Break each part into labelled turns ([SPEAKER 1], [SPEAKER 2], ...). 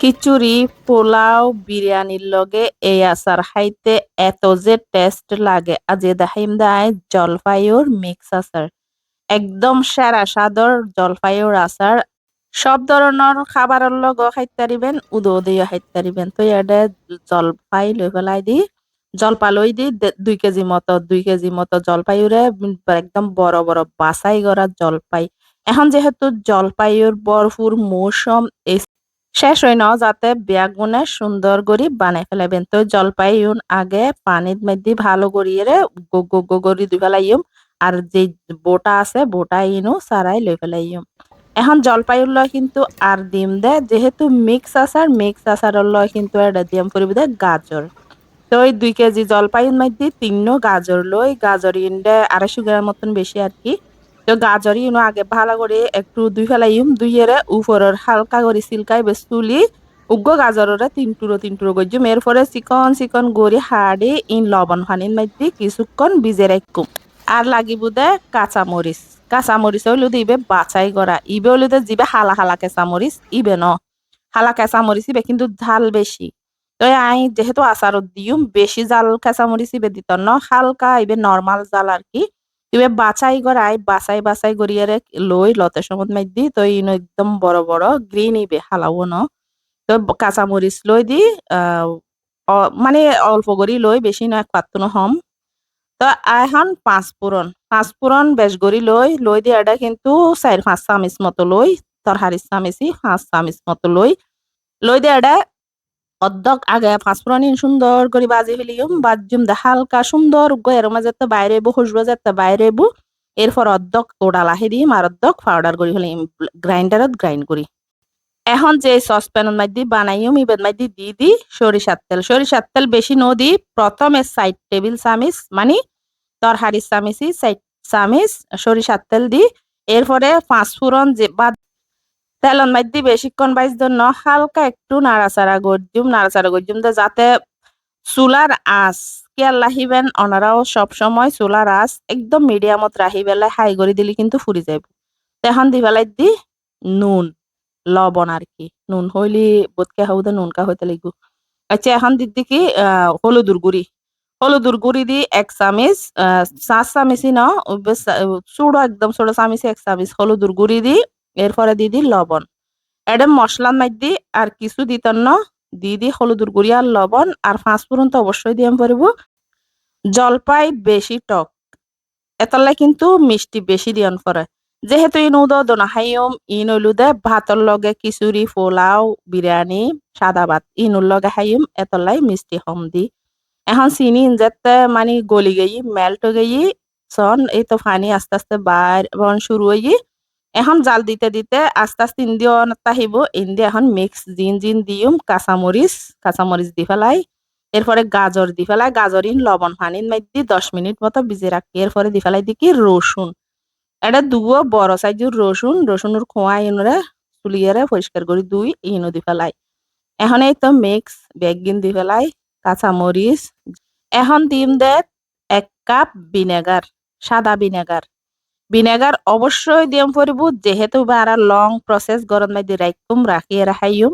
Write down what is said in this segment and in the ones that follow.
[SPEAKER 1] খিচুড়ি, পোলাও, বিরিয়ানির লগে এই আচার খাইতে এত যে টেস্ট লাগে। আজি দেখাইম দাই জলপাইয়ুর মিক্স আচার। একদম সেরা স্বাদর জলপাইয়ুর আচার। সব ধরনের খাবারের লগ খাইতে উদো দিয়ে খাইতে তো এটা জলপাই লই পেলাই দি, জলপা লই দি দুই কেজি মতো, দুই কেজি মতো জলপাইয়ুরে একদম বড় বড় বাছাই করা জলপাই। এখন যেহেতু জলপাইয়ুর ভরপুর মৌসুম শেষ হয় না, যাতে বেগুনে সুন্দর করে বানাই ফেলাইবেন তো জলপাই ইউন আগে পানির মধ্যে ভালো করিয়ে গো গো গো করি দুই ফেলাইম আর যে বোটা আছে, বোটা ইনু সারাই লই ফেলাইম। এখন জলপাইয়ের লয় কিন্তু আর ডিম দে, যেহেতু মিক্স আচার মিক্স আচারের লয় কিন্তু এটা দিয়াম পরিব দে গাজর। তো ওই দুই কেজি জলপাইয়ের মধ্যে তিন্ন গাজর লই, গাজর ইনডে আড়াইশো গ্রাম মতন বেশি আর কি। তো গাজর ইনো আগে ভালো করে একটু দুই ফেলাইম দুইয়েরে উপরের হালকা করে সিলকাই বেশ তুলি উগ্র গাজরের তিন টুরো তিন টুরো গজ্জুম। এরপরে চিকন চিকন গড়ি হাড়ি ইন লবণ পানির মধ্যে কিছুক্ষণ ভিজে রাখুম আর লাগিব দে কাঁচা মরিচ কাঁচা মরিচ হইল দিবে বাছাই করা ইবে হইল দে জিবে হালা হালা কেঁচা মরিচ ইবে ন। হালা কেঁচা মরিচ ইবে কিন্তু ঝাল বেশি তো আই যেহেতু আচারত দিম বেশি জাল কেঁচা মরিচ ইবে দিত ন। হালকা ইবে নর্মাল জাল আর কি। ইবে বাছাই করাই বাছাই বাছাই করিয়ারে লই লতে সমত মাই দি, তো ইনো একদম বড় বড় গ্রিন ইবে হালাও ন। তো কাঁচা মরিচ লই দি মানে অল্প করি লই, বেশি নয় পাত্তনো হম। তো এখন পাঁচ পুরন পাঁচ পাঁচফোড়ন বেশ গড়ি লই লই দিয়ে এটা কিন্তু চার, পাঁচ চামিচ মতো লই তরহারি চামিচি পাঁচ চামিচ মতো লই। লই দিয়ে এটা অর্ধক আগে পাঁচফোড়ন সুন্দর করে বাজি ফেলিম, বাজিম দে হালকা সুন্দর এর মাঝে তো বাইরে এবো খুশবো যাতে বাইরে এবো এরপর অর্ধক ওডা লাহি দিম আর অর্ধক পাউডার করে ফেলিম গ্রাইন্ডারত গ্রাইন্ড করি এখন যে সসপ্যানের মধ্যে বানাইম ইবের মধ্যে দি দি সরিষার তেল। সরিষার তেল বেশি ন দি প্রথমে সাইড টেবিল চামিচ মানে তরহারি চামিচি সাইড চামিচ সরিষার তেল দি এরপরে পাঁচফোড়ন যে বা তেলন মধ্যে বেশিক্ষণ বাইস জন্য হালকা একটু নাড়াচাড়া গরজুম নাড়াচাড়া গরজুম দে যাতে চুলার আঁচ কেয়ার লাহিবেন ওনারাও সব সময় চুলার আঁচ একদম মিডিয়ামত রাহি বেলায় হাই করে দিলে কিন্তু ফুরি যাইব। তেখন দি বেলাই দি নুন, লবণ আর কি, নুন হইলি বোধকে হাউদে নুনকা হইতে লাগবো আচ্ছা এখন দিদি কি হলুদুর গুড়ি। হলুদুর গুড়ি দি এক চামিচ চার চামিচি ন চুড়ো একদম ছোট চামিচি এক চামিচ হলুদুর গুড়ি দি এরপরে দি দি লবণ। এটা মশলার মধ্যে আর কিছু দিত ন দি দি হলুদুর গুড়ি আর লবণ আর পাঁচ ফোড়ন তো অবশ্যই দিয়াম পারিব। জলপাই বেশি টক এতলাই কিন্তু মিষ্টি বেশি দিয়ন পরে। যেহেতু ইন উদ দনাহাইম ইন হইলুদে ভাতর লগে খিচুড়ি, পোলাও, বিরিয়ানি, সাদা ভাত ইনুর লগে হাইম এতলাই মিষ্টি হম দি। এখন চিনি ইনজেতে মানে গলি গেই, মেল্ট গেই সন এই তো ফানি আস্তে আস্তে বন শুরু হই এখন জাল দিতে দিতে আস্তে আস্তে ইন্দি আহিব। ইন্দি এখন মিক্স জিন জিন দিম, কাঁচামরিচ কাঁচামরিচ দি ফেলাই, এরপরে গাজর দি ফেলাই গাজর ইন লবণ পানির মধ্যে দশ মিনিট মতো ভিজে রাখি। এরপরে দি ফেলাই দি রসুন। এটা দুয়ো বড় সাইজের রসুন, রসুনের খোয়া ইনরে চুলিয়ারে পরিষ্কার করে দুই ইনো দি ফেলাই। এখন এই তো মিক্স বেগিন দি ফেলাই, কাঁচামরিচ। এখন দিম দে এক কাপ ভিনেগার, সাদা ভিনেগার। ভিনেগার অবশ্যই দিয়াম পরিব যেহেতু বারা লং প্রসেস গরম মধ্যে রাখুম রাখিয়ে রাখাইম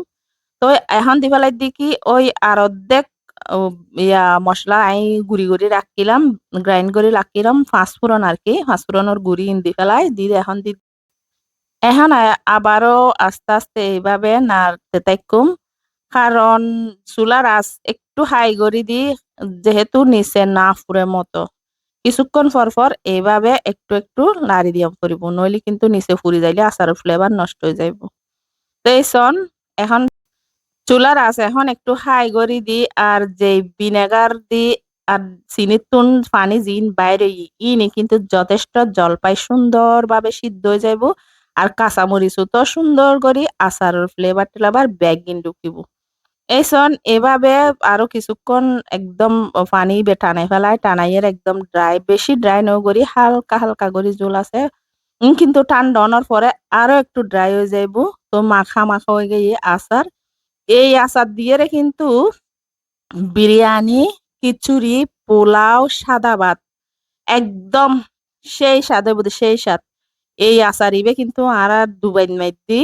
[SPEAKER 1] তো এখন দি ফেলাই দি কি, ওই আর অর্ধেক ইয়া মশলা আই গুড়ি গুড়ি রাখিলাম গ্রাইন্ড করে রাখিলাম পাঁচফোড়ন আর কি পাঁচফোড়নের গুড়ি দি ফেলাই দি এখন দি এখন আবারও আস্তে আস্তে এইভাবে নাড়তে থাকুম কারণ চুলার আঁচ একটু হাই করে দি, যেহেতু নিচে না ফুরে মতো। কিছুক্ষণ পর পর এইভাবে একটু একটু নাড়ি দিয়া করিব নইলে কিন্তু নিচে ফুরি যাইলে আচারের ফ্লেভার নষ্ট হয়ে যাইব তো এই সন এখন চুলার আঁচ এখন একটু হাই গড়ি দি আর যে ভিনেগার দি আর চিনির তুন পানি জিন বাইরে ইনি কিন্তু যথেষ্ট জলপাই সুন্দর ভাবে সিদ্ধ হয়ে যাইব আর কাঁচামরিচও তো সুন্দর করে আচারের ফ্লেভার টেলাবার ব্যাগিন ঢুকিব এই শোন এভাবে আরও কিছুক্ষণ একদম পানি টানাই ফেলায় টানাইয়ের একদম ড্রাই বেশি ড্রাই নও করি হালকা হালকা করে জল আছে। কিন্তু হওয়ার পরে আরও একটু ড্রাই হয়ে যাইব তো মাখা মাখা হয়ে গিয়ে আচার এই আচার দিয়ে কিন্তু বিরিয়ানি খিচুড়ি পোলাও, সাদা ভাত, একদম সেই স্বাদের মধ্যে সেই স্বাদ। এই আচারিবে কিন্তু আর দুবাই মাইদি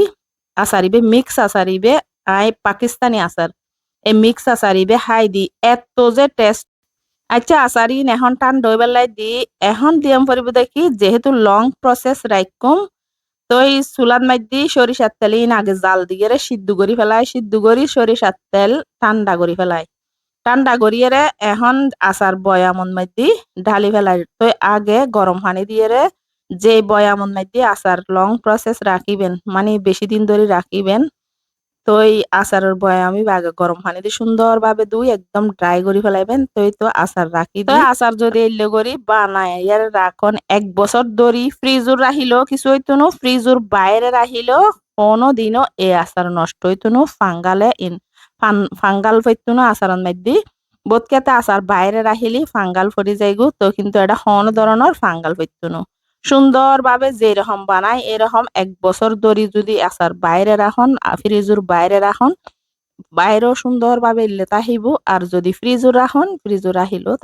[SPEAKER 1] আচারিবে মিক্স আচারিবে আই পাকিস্তানি আচার এই মিক্স আচার ইবে হাই দি, এত যে টেস্ট আচ্ছা আচার এখন টান দই বেলাই দি, এখন দিয়াম পরিব দেখি, যেহেতু লং প্রসেস রাইকম তো এই চুলাত মাইদি সরিষার তেল ইন আগে জাল দিয়ে সিদ্ধ করি ফেলাই সিদ্ধ করি সরিষার তেল ঠান্ডা করি ফেলাই ঠান্ডা করিয়ে রে এখন আচার বয়ামন মাইদি ঢালি ফেলাই তো আগে গরম পানি দিয়ে রে যে বয়ামন মাইদি আচার লং প্রসেস রাখিবেন মানে বেশি দিন ধরে রাখিবেন তো এই আচারের বয়ামি আগে গরম পানি দিয়ে সুন্দরভাবে দুই একদম ড্রাই করে ফেলাইবেন তো এই তো আচার রাখি তো আচার যদি এলে করি বানায় ইয়ার রাখন এক বছর ধরি ফ্রিজুর রাখিলো কিছু হইতো নো ফ্রিজুর বাইরে রাখিলো কোনো দিনও এই আচার নষ্ট হইতো নো ফাঙ্গালে ইন ফাঙ্গাল ফইতো না আচারন মধ্যে বোধকেতে আচার বাইরে রাখিলি ফাঙ্গাল ফরি যাইগু তো কিন্তু এটা হন ধরনের ফাঙ্গাল ফইতো না সুন্দরভাবে যেরকম বানাই এরকম এক বছর ধরে যদি আচার বাইরে রাখন ফ্রিজুর বাইরে রাখন বাইরেও সুন্দরভাবে লেতা আহিব আর যদি ফ্রিজও রাখন ফ্রিজও রাখিলেও